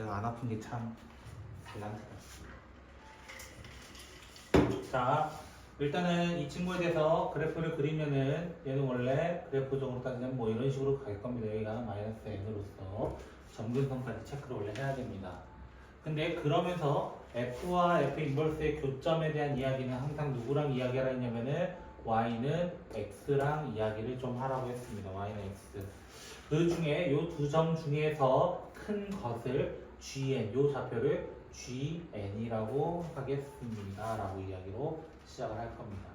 내가 안 아픈 게 참 달란트다. 자, 일단은 이 친구에 대해서 그래프를 그리면은 얘는 원래 그래프적으로 따지면 뭐 이런 식으로 갈 겁니다. 여기가 마이너스 n으로서 점근선까지 체크를 원래 해야 됩니다. 근데 그러면서 f와 f 인버스의 교점에 대한 이야기는 항상 누구랑 이야기하라 했냐면은 y는 x랑 이야기를 좀 하라고 했습니다. y는 x. 그 중에 요두점 중에서 큰 것을 gn, 요 좌표를 gn이라고 하겠습니다. 라고 이야기로 시작을 할 겁니다.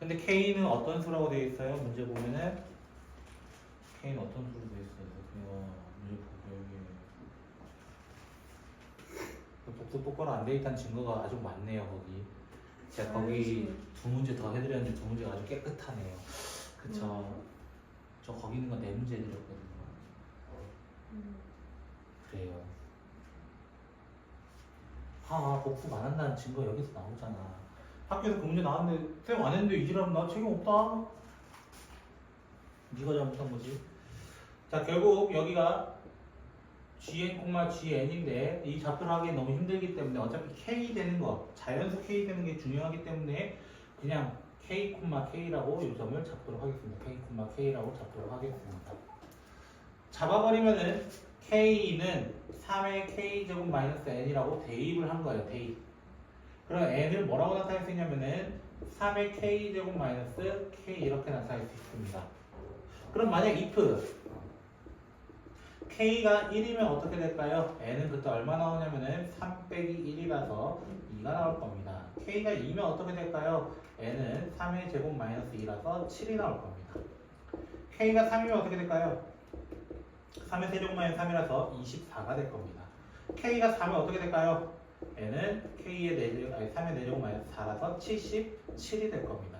근데 k는 어떤 수라고 되어 있어요? 문제 보면은 k는 어떤 수로 되어 있어요? 이거 문제 보고 여기 복수 똑바로 안돼 있다는 증거가 아주 많네요 거기. 제가 거기 두 문제 더 해드렸는데 두 문제가 아주 깨끗하네요. 그쵸? 저 거기 있는 거네 문제 해드렸거든요. 그래요. 아, 복습 안 한다는 증거 여기서 나오잖아. 학교에서 그 문제 나왔는데 쌤 안 했는데 이지라면 나 책임 없다. 네가 잘못한 거지. 자, 결국 여기가 gn, gn인데 이 좌표를 하기 너무 힘들기 때문에 어차피 k 되는 거, 자연수 k 되는 게 중요하기 때문에 그냥 k, k라고 이 점을 잡도록 하겠습니다. k, k라고 잡도록 하겠습니다. 잡아버리면은 k는 3의 k제곱 마이너스 n이라고 대입을 한 거예요. 대입. 그럼 n을 뭐라고 나타낼 수 있냐면은 3의 k제곱 마이너스 k 이렇게 나타낼 수 있습니다. 그럼 만약 if k가 1이면 어떻게 될까요? n은 그때 얼마 나오냐면은 3 빼기 1이라서 2가 나올 겁니다. k가 2면 어떻게 될까요? n은 3의 제곱 마이너스 2라서 7이 나올 겁니다. k가 3이면 어떻게 될까요? 3의 세제곱 마이너스 3이라서 24가 될 겁니다. k가 4면 어떻게 될까요? n은 k의 4제곱, 아니 3의 4제곱 마이너스 4라서 77이 될 겁니다.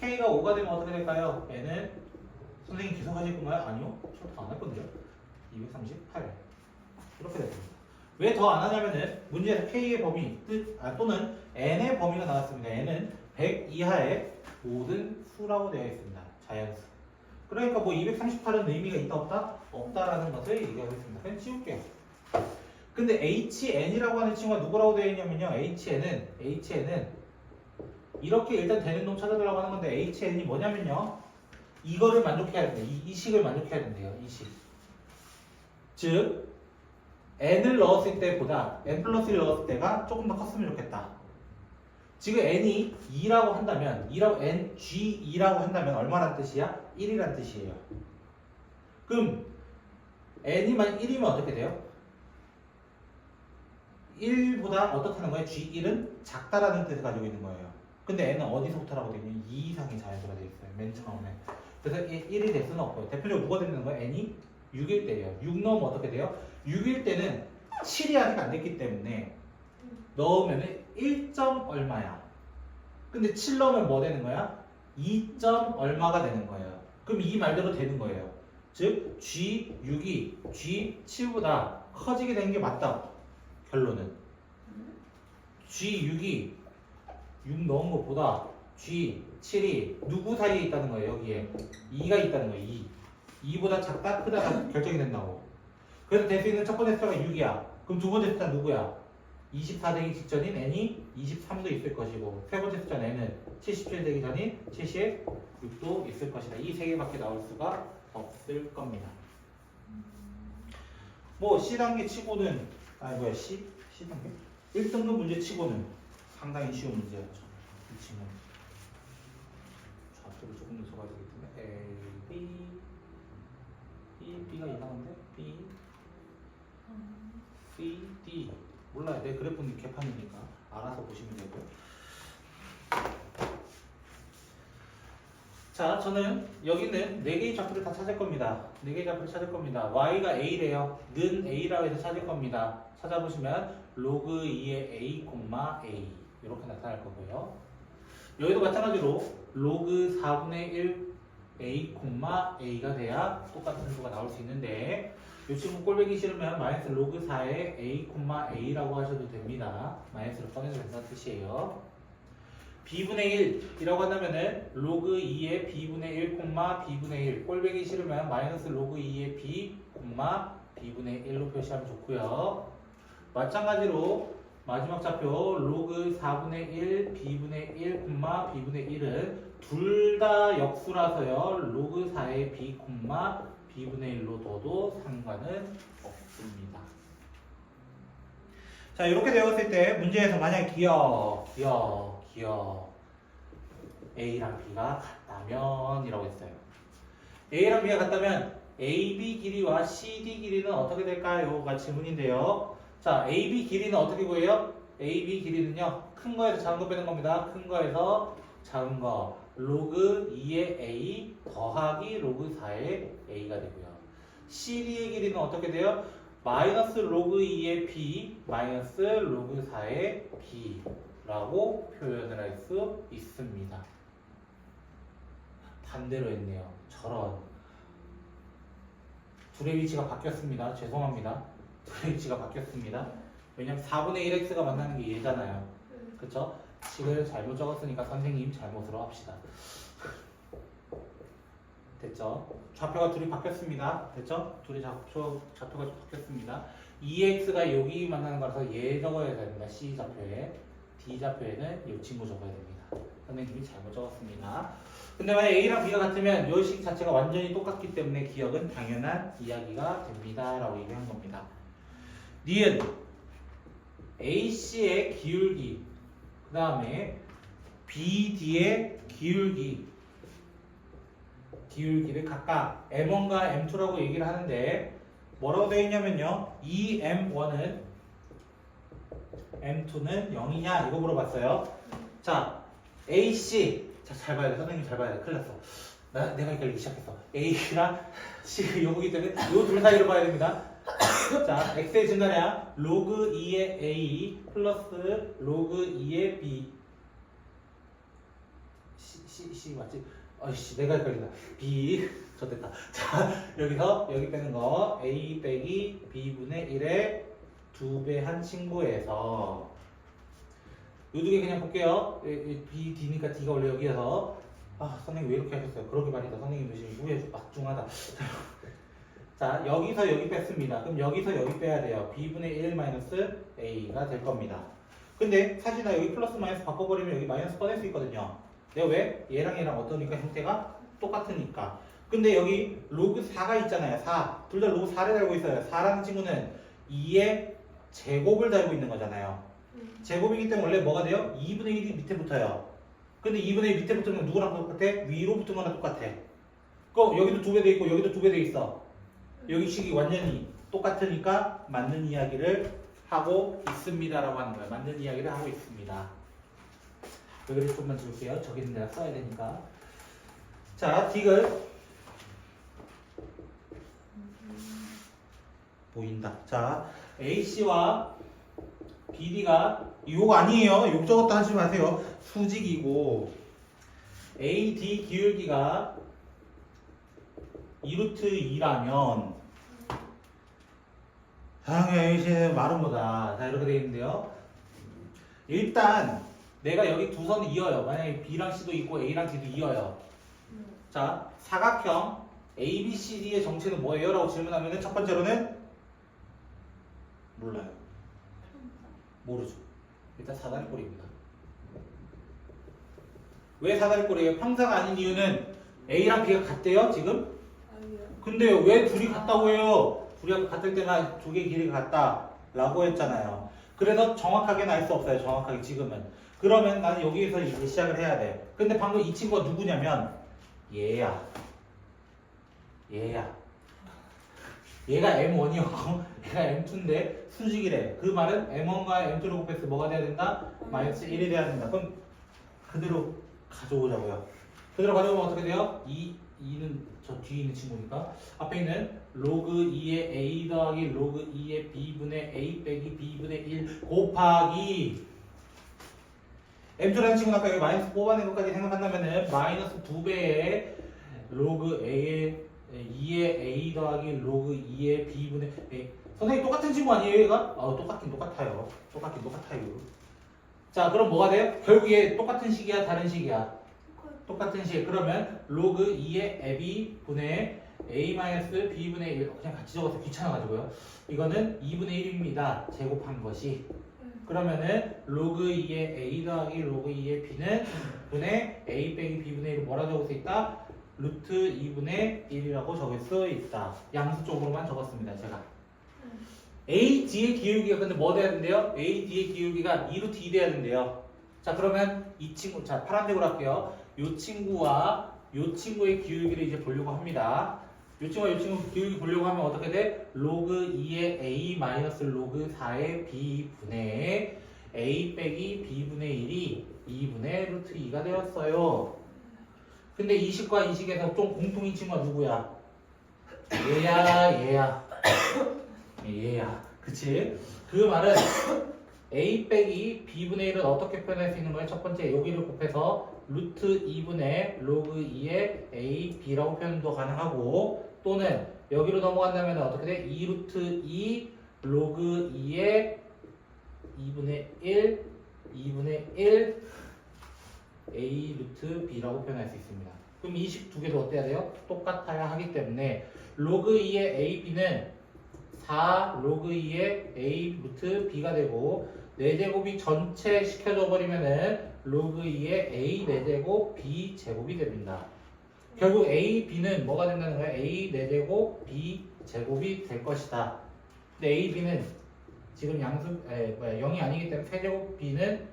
k가 5가 되면 어떻게 될까요? n은 선생님 기억하실 건가요? 아니요. 저더안 했거든요. 238 이렇게 됩니다. 왜 더 안 하냐면은 문제에서 k의 범위 뜻, 아, 또는 n의 범위가 나왔습니다. n은 100 이하의 모든 수라고 되어 있습니다. 자연수. 그러니까 뭐 238은 의미가 있다 없다? 없다라는 것을 얘기하겠습니다. 그냥 치울게요. 근데 HN이라고 하는 친구가 누구라고 되어 있냐면요. HN은 HN은 이렇게 일단 되는 놈 찾아달라고 하는 건데 HN이 뭐냐면요. 이거를 만족해야 돼요. 이, 이 식을 만족해야 된대요. 이 식. 즉 n을 넣었을 때보다 n 플러스 1 넣었을 때가 조금 더 컸으면 좋겠다. 지금 n이 2라고 한다면 2라고 n g 2라고 한다면 얼마란 뜻이야? 1이란 뜻이에요. 그럼 n이 만 1이면 어떻게 돼요? 1보다 어떻게 하는 거예요? g1은 작다라는 뜻을 가지고 있는 거예요. 근데 n은 어디서부터라고 되어 있냐면 2 이상의 자연수가 되어 있어요. 맨 처음에. 그래서 1이 될 수는 없고요. 대표적으로 뭐가 되는 거예요? n이 6일 때예요. 6 넣으면 어떻게 돼요? 6일 때는 7이 아직 안 됐기 때문에 넣으면 1점 얼마야. 근데 7 넣으면 뭐 되는 거야? 2점 얼마가 되는 거예요. 그럼 이 말대로 되는 거예요. 즉 G6이 G7보다 커지게 되는 게 맞다. 결론은 G6이 6 넣은 것보다 G7이 누구 사이에 있다는 거예요. 여기에 2가 있다는 거예요. 2. 2보다 작다 크다가 결정이 된다고. 그래서 될 수 있는 첫 번째 숫자가 6이야. 그럼 두 번째 숫자 누구야? 24 되기 직전인 n이 23도 있을 것이고 세 번째 숫자 n은 77 되기 전인 76도 있을 것이다. 이 세 개밖에 나올 수가 없을 겁니다. 뭐 C단계 치고는 아니 뭐야 C? C단계? 1등급 문제 치고는 상당히 쉬운 문제였죠. 이 친구는 좌표를 조금 더 되기 때문에 A, B, B, B가 이상한데? B, C, D 몰라요. 내 그래프는 개판이니까 알아서 보시면 되고요. 자, 저는 여기는 4개의 좌표를 다 찾을 겁니다. 4개의 좌표를 찾을 겁니다. y가 a래요. 는 a라고 해서 찾을 겁니다. 찾아보시면 로그 2의 a, a 이렇게 나타날 거고요. 여기도 마찬가지로 로그 4분의 1 a, a가 돼야 똑같은 수가 나올 수 있는데 이 친구 꼴보기 싫으면 마이너스 로그 4의 a, a라고 하셔도 됩니다. 마이너스를 꺼내서 된다는 뜻이에요. B분의 1이라고 한다면은 로그 2의 b분의 1, b분의 1 꼴보기 싫으면 마이너스 로그 2의 b, b분의 1로 표시하면 좋고요. 마찬가지로 마지막 좌표 로그 4분의 1, b분의 1, 콤마 b분의 1은 둘 다 역수라서요. 로그 4의 b, b분의 1로 둬도 상관은 없습니다. 자, 이렇게 되었을 때 문제에서 만약 기억, 기억, 기억 A랑 B가 같다면 이라고 했어요. A랑 B가 같다면 AB 길이와 CD 길이는 어떻게 될까요? 가 질문인데요. 자, AB 길이는 어떻게 구해요? AB 길이는요. 큰 거에서 작은 거 빼는 겁니다. 큰 거에서 작은 거 로그 2의 A 더하기 로그 4의 A가 되고요. CD의 길이는 어떻게 돼요? 마이너스 로그 2의 B 마이너스 로그 4의 B 라고 표현을 할 수 있습니다. 반대로 했네요. 저런 둘의 위치가 바뀌었습니다. 죄송합니다. 둘의 위치가 바뀌었습니다. 왜냐면 4분의 1x가 만나는 게 얘잖아요. 그쵸? 식을 잘못 적었으니까 선생님 잘못으로 합시다. 됐죠? 좌표가 둘이 바뀌었습니다. 됐죠? 둘이 좌표, 좌표가 바뀌었습니다. 2x가 여기 만나는 거라서 얘 적어야 됩니다. C 좌표에. D 좌표에는 이 친구 적어야 됩니다. 선생님이 잘못 적었습니다. 근데 만약 A랑 B가 같으면 요식 자체가 완전히 똑같기 때문에 기억은 당연한 이야기가 됩니다. 라고 얘기한 겁니다. 니은 AC의 기울기 그 다음에 BD의 기울기 기울기를 각각 M1과 M2라고 얘기를 하는데 뭐라고 되어 있냐면요 이 M1은 M2는 0이냐? 이거 물어봤어요. 자 AC 자 잘 봐야 돼. 선생님 잘 봐야 돼. 큰일 났어. 나, 내가 헷갈리기 시작했어. A랑 C 요거기 때문에 요 둘 사이로 봐야 됩니다. 자 X의 증가량 로그 2의 A 플러스 로그 2의 B. C, C, C 맞지? 어이씨 내가 헷갈린다. B. 저 됐다. 자 여기서 여기 빼는 거 A 빼기 B분의 1의 2배 한 친구에서 요 두 개 그냥 볼게요 B, D니까 D가 원래 여기여서 아 선생님 왜 이렇게 하셨어요 그러게 말이다 선생님 요즘 후회 막중하다 자 여기서 여기 뺐습니다 그럼 여기서 여기 빼야 돼요 B분의 1 마이너스 A가 될 겁니다 근데 사실 나 여기 플러스 마이너스 바꿔버리면 여기 마이너스 꺼낼 수 있거든요 내가 왜? 얘랑 얘랑 어떠니까 형태가 똑같으니까. 근데 여기 로그 4가 있잖아요. 4. 둘 다 로그 4를 달고 있어요. 4라는 친구는 2의 제곱을 달고 있는 거잖아요. 제곱이기 때문에 원래 뭐가 돼요? 2분의 1이 밑에 붙어요. 근데 2분의 1 밑에 붙으면 누구랑 똑같아? 위로 붙은 거랑 똑같아. 그럼 여기도 두 배 돼 있고 여기도 두 배 돼 있어. 여기 식이 완전히 똑같으니까 맞는 이야기를 하고 있습니다라고 하는 거예요. 맞는 이야기를 하고 있습니다. 여기를 좀만 줄게요. 저기 있는 데다 써야 되니까. 자, 딕을 보인다. 자, AC와 BD가 욕 아니에요. 욕 저것도 하지 마세요. 수직이고 AD 기울기가 2루트 2라면 당연히 AC는 마른 거다. 자, 이렇게 되어 있는데요. 일단 내가 여기 두 선을 이어요. 만약에 B랑 C도 있고 A랑 D도 이어요. 자, 사각형 ABCD의 정체는 뭐예요? 라고 질문하면 첫 번째로는 몰라요. 모르죠. 일단 사다리꼴입니다. 왜 사다리꼴이에요? 평사가 아닌 이유는 A랑 B가 같대요, 지금? 근데 왜 둘이 같다고 해요? 둘이 같을 때나 두 개의 길이가 같다. 라고 했잖아요. 그래서 정확하게는 알 수 없어요, 정확하게 지금은. 그러면 나는 여기에서 이제 시작을 해야 돼. 근데 방금 이 친구가 누구냐면 얘야. 얘야. 얘가 M1이었고 얘가 M2인데 수직이래. 그 말은 M1과 M2를 곱해서 뭐가 돼야 된다? 마이너스 1이 돼야 된다. 그럼 그대로 가져오자고요. 그대로 가져오면 어떻게 돼요? 2, 2는 저 뒤에 있는 친구니까 앞에 있는 로그 2의 A 더하기 로그 2의 B분의 A 빼기 B분의 1 곱하기 M2라는 친구는 아까 여기 마이너스 뽑아낸 것까지 생각한다면 은 마이너스 2배의 로그 A의 2의 A 더하기 로그 2의 B분의 A 선생님 똑같은 친구 아니에요 얘가? 아 똑같긴 똑같아요 똑같긴 똑같아요 자 그럼 뭐가 돼요? 결국에 똑같은 식이야 다른 식이야 똑같은 식 그러면 로그 2의 AB 분의 a-b분의 1 그냥 같이 적어서 귀찮아가지고요. 이거는 2분의 1입니다. 제곱한 것이. 그러면은 로그 2의 a 더하기 로그 2의 b는 분의 a 빼기 b분의 1을 뭐라 적을 수 있다? 루트 2분의 1이라고 적을 수 있다. 양수 쪽으로만 적었습니다. 제가. a d의 기울기가 근데 뭐 돼야 된대요? a d의 기울기가 2루트 2 돼야 된대요. 자 그러면 이 친구 자 파란색으로 할게요. 요 친구와 요 친구의 기울기를 이제 보려고 합니다. 요 친구와 요 친구 기울기 보려고 하면 어떻게 돼? 로그 2의 a 마이너스 로그 4의 b 분의 a 빼기 b분의 1이 2분의 루트 2가 되었어요. 근데 이식과 이식에서 좀 공통인 친구가 누구야? 얘야 얘야 얘야 그치? 그 말은 a 빼기 b분의 1은 어떻게 표현할 수 있는 거예요? 첫 번째 여기를 곱해서 루트 2분의 로그 2의 a, b라고 표현도 가능하고 또는 여기로 넘어간다면 어떻게 돼? 2 루트 2 로그 2의 2분의 1 2분의 1 a 루트 b라고 표현할 수 있습니다. 그럼 이 식 두 개도 어때야 돼요? 똑같아야 하기 때문에 로그 2의 a, b는 4 로그 2의 a 루트 b가 되고 4제곱이 전체 시켜줘 버리면은 로그 2의 a 4제곱 b 제곱이 됩니다. 결국 a, b는 뭐가 된다는 거야? a 4제곱 b 제곱이 될 것이다. 근데 a, b는 지금 양수 에, 뭐야 0이 아니기 때문에 세제곱 b는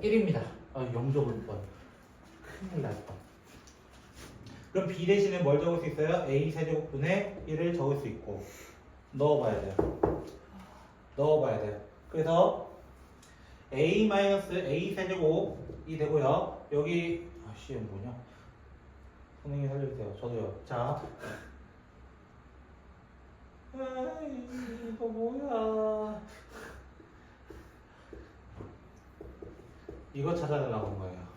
1입니다. 아, 0 적을 뻔. 큰일 날 뻔. 그럼 b 대신에 뭘 적을 수 있어요? a 세제곱분의 1을 적을 수 있고 넣어봐야 돼요. 넣어봐야 돼요. 그래서 a 마이너스 a 세제곱이 되고요. 여기 아씨 뭐냐? 선생님 살려주세요. 저도요. 자. 아이, 이거 뭐야? 이거 찾아달라고 한 거예요.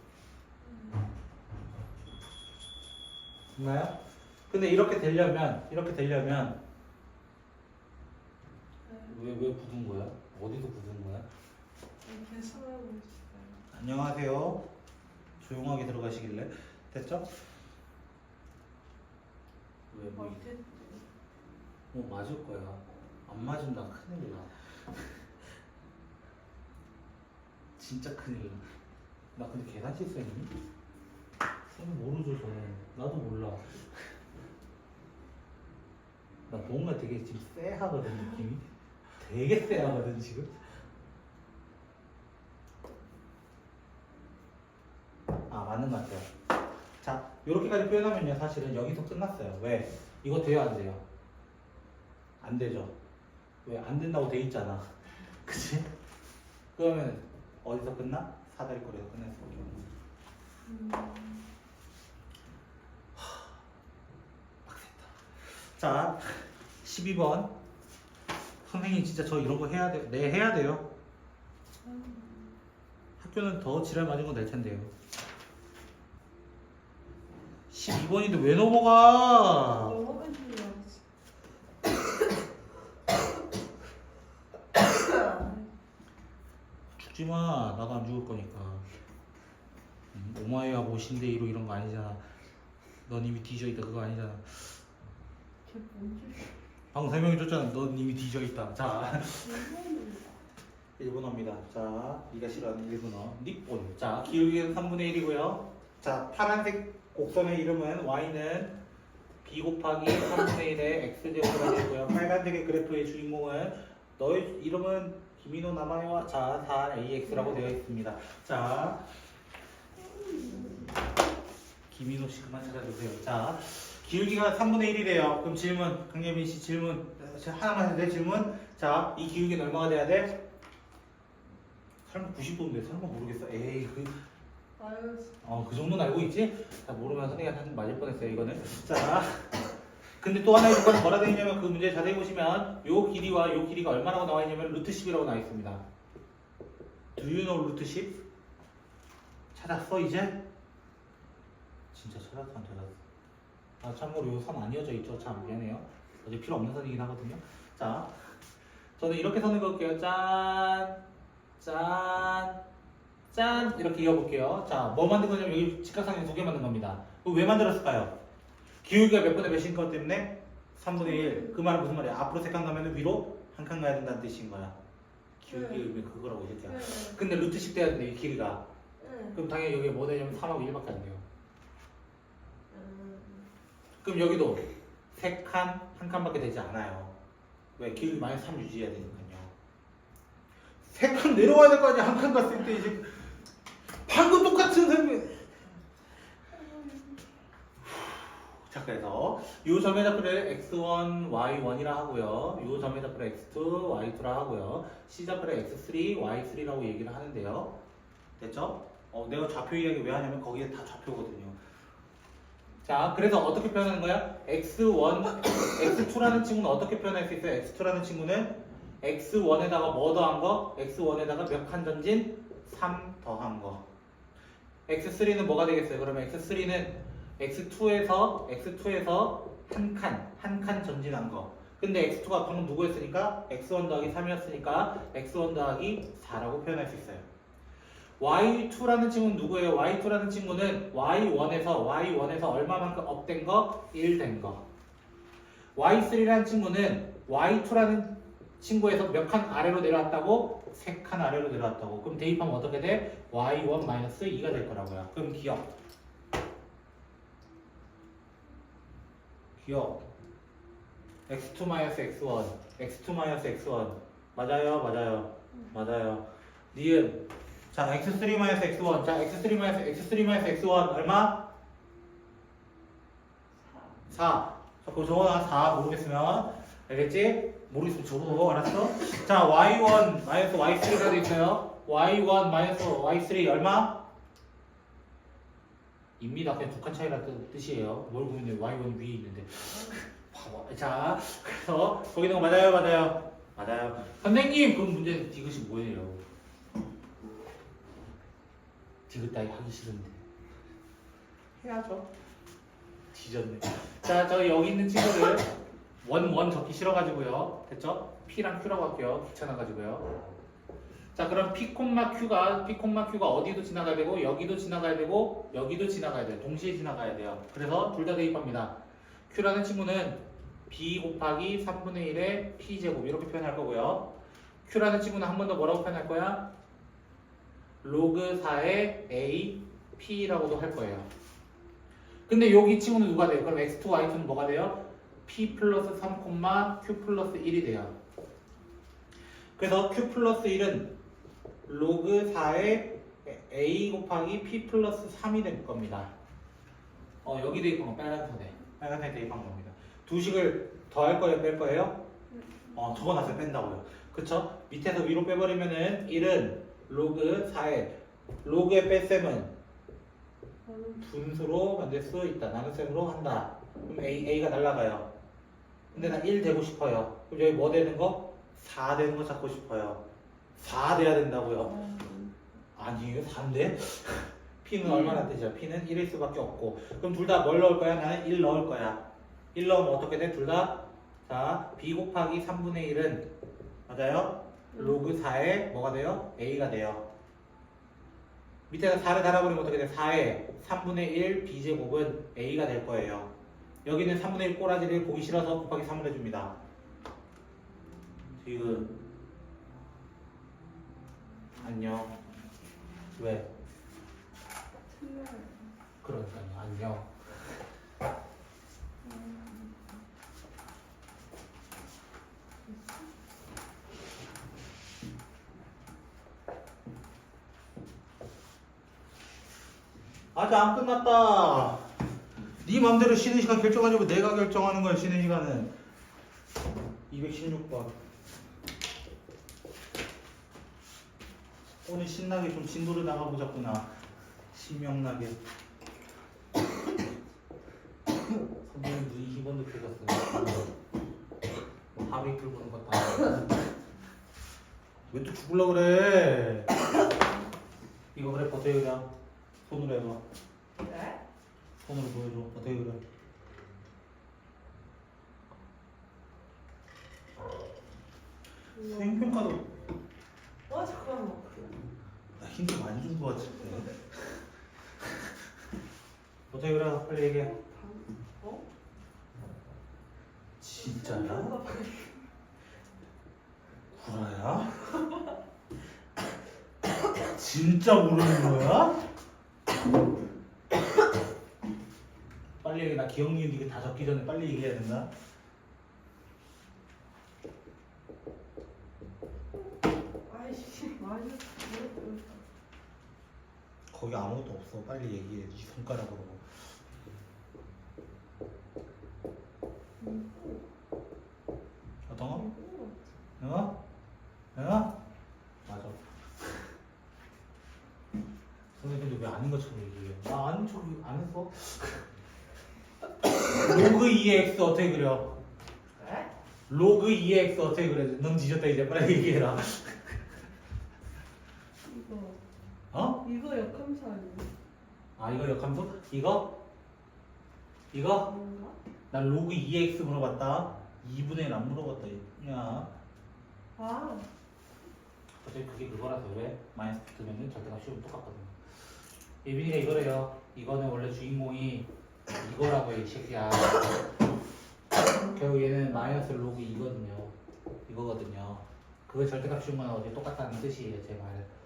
맞나요? 근데 이렇게 되려면 이렇게 되려면 왜 왜 굳은 거야? 어디서 굳은 거야? 안녕하세요. 조용하게 들어가시길래 됐죠? 왜 뭐, 어때? 뭐 맞을 거야. 안 맞으면 나 큰일 나. 진짜 큰일 나. 나 근데 계산 실수했니? 선생 모르죠 저는. 나도 몰라. 나 뭔가 되게 지금 쎄하거든 느낌이. 되게 쎄하거든 지금. 아 맞는 것 같아요. 자 이렇게까지 표현하면요 사실은 여기서 끝났어요. 왜? 이거 돼요 안 돼요? 안 되죠. 왜 안 된다고 돼 있잖아. 그치? 그러면 어디서 끝나? 사다리꼴에서 끝날 수밖에 없는. 음, 빡셌다. 자 12번 선생님 진짜 저 이런 거 해야 돼. 네 해야 돼요. 학교는 더 지랄 맞은 건낼 텐데요. 12번인데 왜 넘어가? 넘어가시면 죽지 마. 나도 안 죽을 거니까. 음, 오마이와 모신데 이로 이런 거 아니잖아. 넌 이미 뒤져 있다 그거 아니잖아. 걔 방금 설명해 줬잖아. 넌 이미 뒤져 있다. 자. 일본어입니다. 자, 네가 싫어하는 일본어. 니폰. 자, 기울기는 3분의 1이고요. 자, 파란색 곡선의 이름은 y는 b 곱하기 3분의 1의 x 제곱이 되고요. 빨간색의 그래프의 주인공은 너의 이름은 김인호 남아요. 자, 4ax라고 되어 있습니다. 자, 김인호 씨 그만 찾아주세요. 자, 기울기가 3분의 1이래요. 그럼 질문, 강예민 씨 질문 어, 하나만 해도 돼 질문. 자, 이 기울기는 얼마가 돼야 돼? 설마 90도인데 설마 모르겠어. 에이, 그, 어, 그 정도는 알고 있지? 자, 모르면 선생님한테 한 맞을 뻔했어요, 이거는. 자, 근데 또 하나의 조건이 뭐라 되어 있냐면 그 문제 자세히 보시면 요 길이와 요 길이가 얼마라고 나와 있냐면 루트 10이라고 나와 있습니다. Do you know 루트 10? 찾았어, 이제? 진짜 찾았어, 안 찾았어? 아, 참고로 요 선 안 이어져 있죠? 참, 미안해요. 어제 필요 없는 선이긴 하거든요. 자, 저는 이렇게 선을 그을게요. 짠, 짠, 짠 이렇게 이어볼게요. 자, 뭐 만든 거냐면 여기 직각상에 두개 만든 겁니다. 왜 만들었을까요? 기울기가 몇 분의 몇인 것 때문에 3분의 1. 그 말은 무슨 말이야? 앞으로 세 칸 가면 위로 한 칸 가야 된다는 뜻인 거야. 기울기 네. 의미 그거라고 이 새끼야. 네. 근데 루트식 돼야 되는데 이 길이가. 네. 그럼 당연히 여기 뭐 되냐면 3하고 1밖에 안 돼요. 음. 그럼 여기도 세 칸, 한 칸밖에 되지 않아요. 왜? 기울기 마이너스 3 유지해야 되니까요. 세 칸 내려와야 될 거 아니야. 한 칸 갔을 때 이제 방금 똑같은 생각. 자 그래서 이 점의 좌표를 x1, y1이라 하고요. 이 점의 좌표를 x2, y2라 하고요. c 좌표를 x3, y3라고 얘기를 하는데요. 됐죠? 어, 내가 좌표 이야기 왜 하냐면 거기에 다 좌표거든요. 자, 그래서 어떻게 표현하는 거야? x1, x2라는 친구는 어떻게 표현할 수 있어요? x2라는 친구는 x1에다가 뭐 더한 거? x1에다가 몇 칸 전진? 3 더한 거. x3는 뭐가 되겠어요? 그러면 x3는 x2에서 x2에서 한 칸, 한 칸 전진한 거. 근데 x2가 방금 누구였으니까 x1 더하기 3이었으니까 x1 더하기 4라고 표현할 수 있어요. y2라는 친구는 누구예요? y2라는 친구는 y1에서 y1에서 얼마만큼 업된 거? 1 된 거. y3라는 친구는 y2라는 친구에서 몇 칸 아래로 내려왔다고? 3칸 아래로 내려왔다고. 그럼 대입하면 어떻게 돼? y1 마이너스 2가 될 거라고요. 그럼 기억. 기억. x2 마이너스 x1, x2 마이너스 x1. 맞아요, 맞아요, 맞아요. 니은. 자, x3 마이너스 x1. 자, x3 마이너스 x3 마이너스 x1 얼마? 4. 자, 그거 적어놔. 4 모르겠으면. 알겠지? 모르겠으면 적어. 알았어? 자, y1 마이너스 y3가 돼 있어요. y1 마이너스 y3 얼마? 입니다. 그냥 두 칸 차이라 뜻- 뜻이에요. 뭘 고민해? y1 위에 있는데. 봐봐. 자, 그래서 거기 있는 거 맞아요, 맞아요, 맞아요. 선생님, 그럼 문제 디귿이 뭐예요? 디귿 따위 하기 싫은데. 해야죠. 뒤졌네. 자, 저 여기 있는 친구들 원, 원 적기 싫어가지고요. 됐죠? P랑 Q라고 할게요. 귀찮아가지고요. 자, 그럼 P, Q가, P, Q가 어디도 지나가야 되고, 여기도 지나가야 되고, 여기도 지나가야 돼요. 동시에 지나가야 돼요. 그래서 둘 다 대입합니다. Q라는 친구는 B 곱하기 3분의 1의 P제곱 이렇게 표현할 거고요. Q라는 친구는 한 번 더 뭐라고 표현할 거야? 로그 4의 A, P라고도 할 거예요. 근데 여기 친구는 누가 돼요? 그럼 x2, y2는 뭐가 돼요? p 플러스 3, q 플러스 1이 돼요. 그래서 q 플러스 1은 로그 4의 a 곱하기 p 플러스 3이 될 겁니다. 어 여기 거 빨간색에 빨간색 대입한 겁니다. 두 식을 더할 거예요, 뺄 거예요? 어 적어놨어요, 뺀다고요. 그쵸? 밑에서 위로 빼버리면은 1은 로그 4의 로그의 뺄셈은 분수로 만들 수 있다. 나눗셈으로 한다. 그럼 A, A가 날라가요. 근데 나 1 되고 싶어요. 그럼 여기 뭐 되는 거? 4 되는 거 찾고 싶어요. 4 돼야 된다고요. 아니에요? 4인데? P는 얼마나 되죠? P는 1일 수밖에 없고. 그럼 둘 다 뭘 넣을 거야? 나는 1 넣을 거야. 1 넣으면 어떻게 돼? 둘 다? 자, B 곱하기 3분의 1은 맞아요? 로그 4에 뭐가 돼요? A가 돼요. 밑에다 4를 달아버리면 어떻게 돼? 4에 3분의 1 B제곱은 A가 될 거예요. 여기는 3분의 1 꼬라지를 보기 싫어서 곱하기 3을 해줍니다. 지금 안녕. 왜? 그러니까요. 안녕. 아직 안 끝났다. 네 맘대로 쉬는 시간 결정하지 고 내가 결정하는 거야 쉬는 시간은. 216번. 오늘 신나게 좀 진도를 나가보자꾸나. 신명나게. 선배님 눈이 2번도 펴졌어요. 하루 이틀 보는 아니고. 왜또 죽을라 그래? 이거 그래 버텨 그냥. 손으로 해봐. 네? 손으로 보여줘. 어떻게 그래? 수행평가도 어 잠깐만. 나 힌트 많이 준거 같은데. 어떻게 그래? 빨리 얘기해. 방- 어? 진짜야? 구라야? 진짜 모르는 거야? 빨리 얘기해. 나 기억니은 이게 다 적기 전에 빨리 얘기해야 된다. 아이씨 모르겠다. 거기 아무것도 없어. 빨리 얘기해. 이 손가락으로. 어떤 거? 어? 어? 맞아. 선생님 근데 왜 아닌 것처럼 얘기해요? 나 아닌 척안 했어. 로그 2x 어떻게 그려? 그래? 로그 2x 어떻게 그래? 넌 뒤졌다 이제 빨리 얘기해라. 이거 어? 이거 역함수 아니야? 아 이거 역함수? 이거? 이거? 아닌가? 난 로그 2x 물어봤다. 2분의 1 안 물어봤다. 야. 아 어차피 그게 그거라서 왜? 마이너스 붙으면은 절대값 똑같거든. 예빈이가 이거래요. 이거는 원래 주인공이 이거라고 이 새끼야. 결국 얘는 마이너스 로그 이거든요. 이거거든요. 그거 절대값 건 어제 똑같다는 뜻이에요. 제 말은.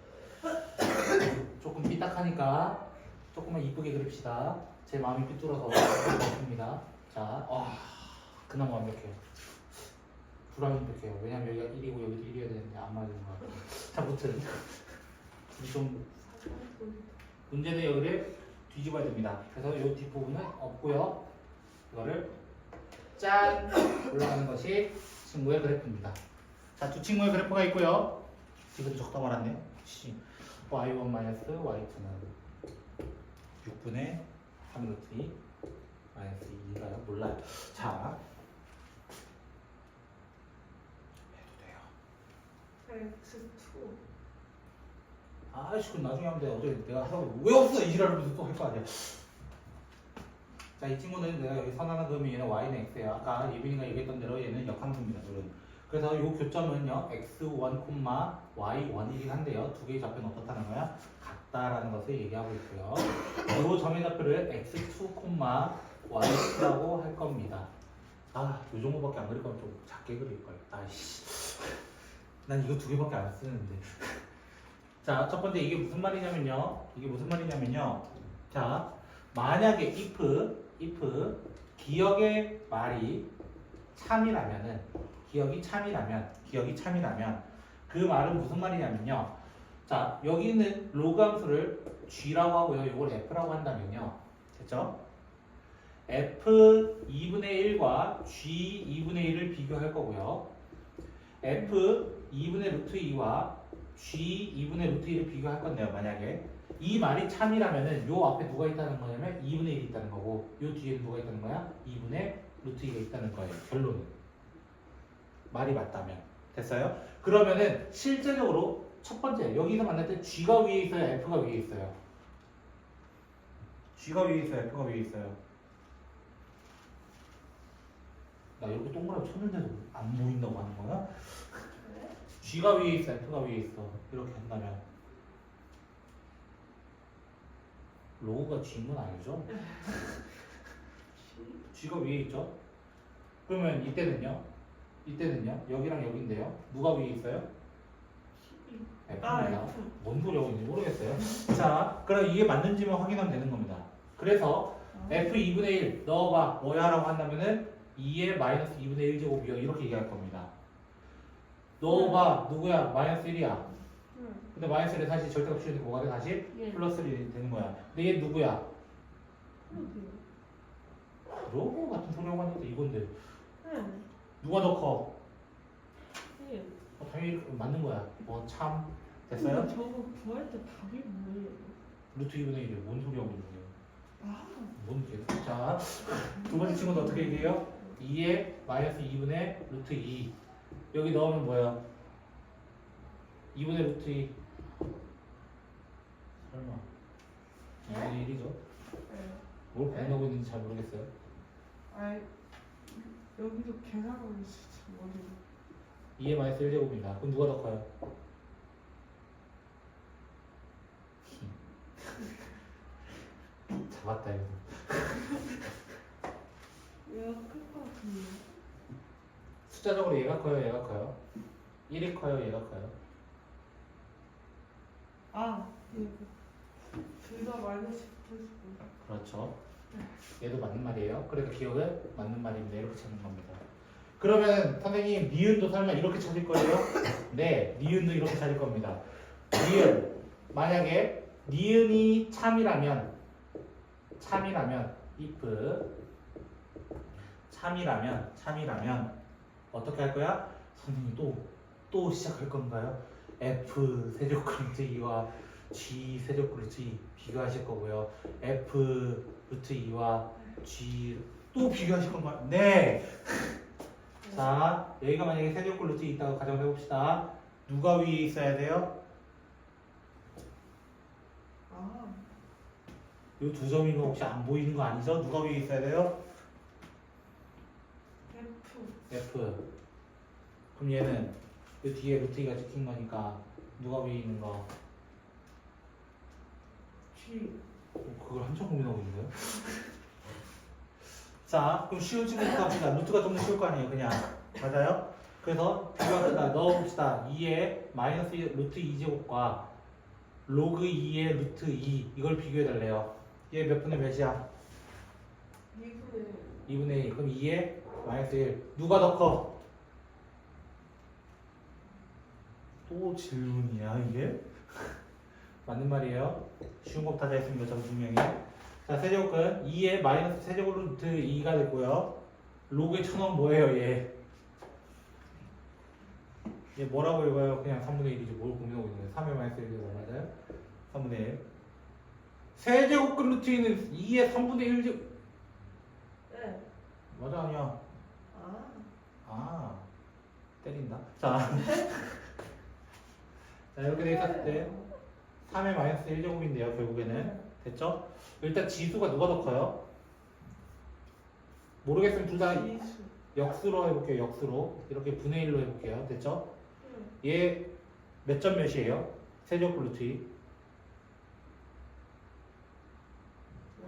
조금 삐딱하니까 조금만 이쁘게 그립시다. 제 마음이 삐뚤어서 그렇습니다. 자, 와, 그나마 완벽해요. 불완벽해요. 왜냐면 여기가 1이고 여기도 1이어야 되는데 안 맞는 것 같아요. 자, 무튼 좀 문제는 여기를 뒤집어야 됩니다. 그래서 이 뒷부분은 없고요. 이거를 짠 올라가는 것이 친구의 그래프입니다. 자, 두 친구의 그래프가 있고요. 지금 적다 말았네요. 씨. Y1 마이너스 y2는 6분의 3 루트 2 마이너스 2인가요? 몰라요. 자, 해도 돼요. X2 아이씨 그럼 나중에 하면 돼 어제 내가 하라고 왜 없어 이 지랄하면서 또할 거 아니야 자 이 친구는 내가 여기 선하는 그러면 얘는 y는 x야 아까 예빈이가 얘기했던 대로 얘는 역함수입니다 둘은 그래서 이 교점은요 x1, y1이긴 한데요 두 개의 좌표는 어떻다는 거야? 같다라는 것을 얘기하고 있고요 이 점의 좌표를 x2, y2라고 할 겁니다 아요 정도밖에 안 그릴 거면 좀 작게 그릴 걸 아이씨 난 이거 두 개밖에 안 쓰는데 자, 첫 번째 이게 무슨 말이냐면요. 이게 무슨 말이냐면요. 자, 만약에 if, if 기억의 말이 참이라면은 기억이 참이라면 기억이 참이라면 그 말은 무슨 말이냐면요. 자, 여기 있는 로그 함수를 g라고 하고요. 이걸 f라고 한다면요. 됐죠? f 2분의 1과 g 2분의 1을 비교할 거고요. f 2분의 루트 2와 g 2분의 루트 1을 비교할 건데요. 만약에 이 말이 참이라면은 요 앞에 누가 있다는 거냐면 2분의 1이 있다는 거고 요 뒤에는 누가 있다는 거야? 2분의 루트 2가 있다는 거예요. 결론은 말이 맞다면 됐어요? 그러면은 실제적으로 첫 번째 여기서 만날 때 g가 위에 있어요, f가 위에 있어요. g가 위에 있어요, f가 위에 있어요. 나 이렇게 동그라미 쳤는데도 안 보인다고 하는 거야? 그래? G가 위에 있어, F가 위에 있어. 이렇게 한다면 로우가 G인 건 알죠? G가 위에 있죠? 그러면 이때는요? 이때는요? 여기랑 여기인데요? 누가 위에 있어요? 아 F입니다. F 뭔 소리 하고 있는지 모르겠어요. 자, 그럼 이게 맞는지만 확인하면 되는 겁니다. 그래서 F 2분의 1 넣어봐 뭐야 라고 한다면은 2의 마이너스 2분의 1 제곱이요 이렇게 얘기할 겁니다. 넣어봐 누구야? 마이너스 1이야. 응. 근데 마이너스 1은 사실 절대값 치우는 뭐가 돼 다시? 예. 플러스 1이 되는 거야. 근데 얘 누구야? 그러고 같은 소리 하고 하는데 이건데 응. 누가 더 커? 예. 어, 당연히 맞는 거야. 뭐 참 됐어요? 근데 저거 구할 때 답이 뭐예요? 루트 2분의 1이 뭔 소리 하고 있는 거야? 아뭔 개? 자, 두 번째 친구는 어떻게 얘기해요? 2에 마이너스 2분의 루트 2 여기 넣으면 뭐야? 2분의 루트 2 설마 2분의 1이죠? 네. 뭘 고민하고 있는지 잘 모르겠어요. 아 여기도 계산하고 있을지 모르겠어 2의 마이너스 1제곱입니다. 그럼 누가 더 커요? 잡았다 이거. 얘가 클것 같은데 숫자적으로 얘가 커요, 얘가 커요. 1이 커요, 얘가 커요. 아, 이거 둘다 마이너스 플러스 그렇죠. 얘도 맞는 말이에요. 그러니까 기억은 맞는 말입니다. 이렇게 찾는 겁니다. 그러면 선생님 니은도 설마 이렇게 찾을 거예요? 네, 니은도 이렇게 찾을 겁니다. 니은 만약에 니은이 참이라면 참이라면 if 참이라면 참이라면 어떻게 할 거야? 선생님 또또 시작할 건가요? f 세제곱 루트 2와 g 루트 2 비교하실 거고요. f 루트 2와 g 또 비교하실 건가요? 네. 자, 여기가 만약에 루트 2 있다고 가정을 해봅시다. 누가 위에 있어야 돼요? 아, 이 두 점이 거 혹시 안 보이는 거 아니죠? 누가 위에 있어야 돼요? F F. 그럼 얘는 이 뒤에 루트 2가 찍힌 거니까 누가 위에 있는 거? 어, 그걸 한참 고민하고 있는데요? 자, 그럼 쉬운 친구부터 합시다. 루트가 좀 더 쉬울 거 아니에요, 그냥. 맞아요? 그래서 비교합시다. 넣어봅시다. 2에 마이너스 루트 2제곱과 로그 2의 루트 2 이걸 비교해달래요. 얘 몇 분의 몇이야? 2분의 2분의 1. 그럼 2에 마이너스 1. 누가 더 커? 또 질문이야, 이게? 맞는 말이에요. 쉬운 것부터 다 했습니다, 저 분명히. 자, 세제곱은 2에 마이너스 세제곱 루트 2가 됐고요. 로그에 천원 뭐예요, 얘? 얘 뭐라고 읽어요? 그냥 3분의 1이지 뭘 고민하고 있는 거예요? 3의 마이너스 1제곱 맞아요? 3분의 1. 세제곱근 루트 2는 2의 3분의 1제곱. 네. 맞아, 아니야. 아, 아, 때린다. 자. 자, 이렇게 돼 있었을 때 3의 마이너스 1제곱인데요, 결국에는. 됐죠? 일단 지수가 누가 더 커요? 모르겠으면 둘 다 역수로 해볼게요, 역수로. 이렇게 분의 1로 해볼게요. 됐죠? 네. 얘몇 점 몇이에요? 세제곱 루트 2.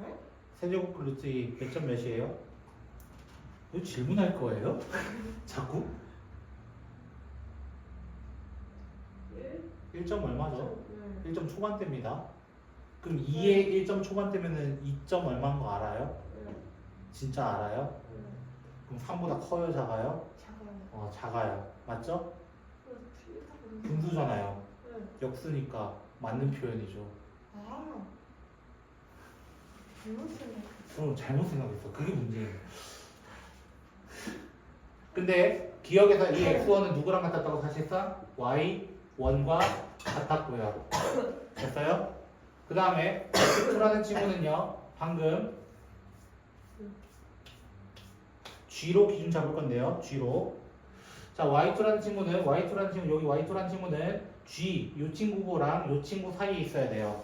네? 세제곱 루트 2몇점 몇이에요? 이거 질문할 거예요? 자꾸? 1? 1점 얼마죠? 네. 1점 초반대입니다. 그럼 2의 1점 초반대면은 2점 얼마인 거 알아요? 네. 진짜 알아요? 네. 그럼 3보다 커요, 작아요? 작아요. 어, 작아요. 맞죠? 그러네. 분수잖아요. 네. 역수니까 맞는 표현이죠. 아, 잘못 생각했어. 그럼 잘못 생각했어. 그게 문제예요. 근데 기억에서 이 x1은 누구랑 같았다고 사실상 y1과 같았고요. 됐어요? 그 다음에 x2라는 친구는요. 방금 g로 기준 잡을 건데요. g로. 자, y2라는 친구는 y2라는 친구 여기 y2라는 친구는 g 요 친구랑 요 친구 사이에 있어야 돼요.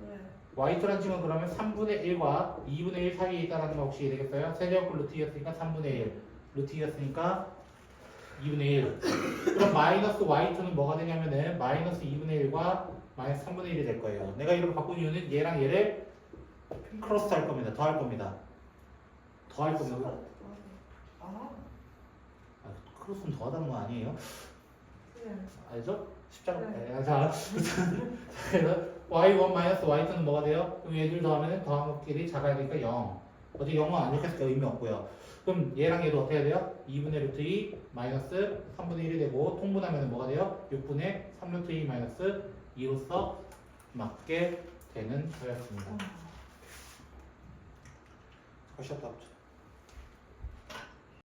네. y2라는 친구는 그러면 3분의 1과 2분의 1 사이에 있다는 거 혹시 되겠어요? 세제곱 루트였으니까 3분의 1 루트였으니까 2분의 1 그럼 마이너스 y2는 뭐가 되냐면은 마이너스 2분의 1과 마이너스 3분의 1이 될 거예요 내가 이렇게 바꾼 이유는 얘랑 얘를 크로스 할 겁니다 더 할 겁니다 더 할 겁니다 아, 아, 크로스는 더 하다는 건 아니에요 네. 알죠? 십자가 네. 네. 자 그래서 y1 마이너스 y2는 뭐가 돼요? 그럼 얘들 더하면 더한 것끼리 작아야 되니까 0 어디 0은 안 적혔으니까 의미 없고요 그럼 얘랑 얘도 어떻게 해야 돼요? 2분의 루트 2 마이너스 3분의 1이 되고 통분하면 뭐가 돼요? 6분의 3 루트 2 마이너스 2로서 맞게 되는 거였습니다 어. 다시 한번 합쳐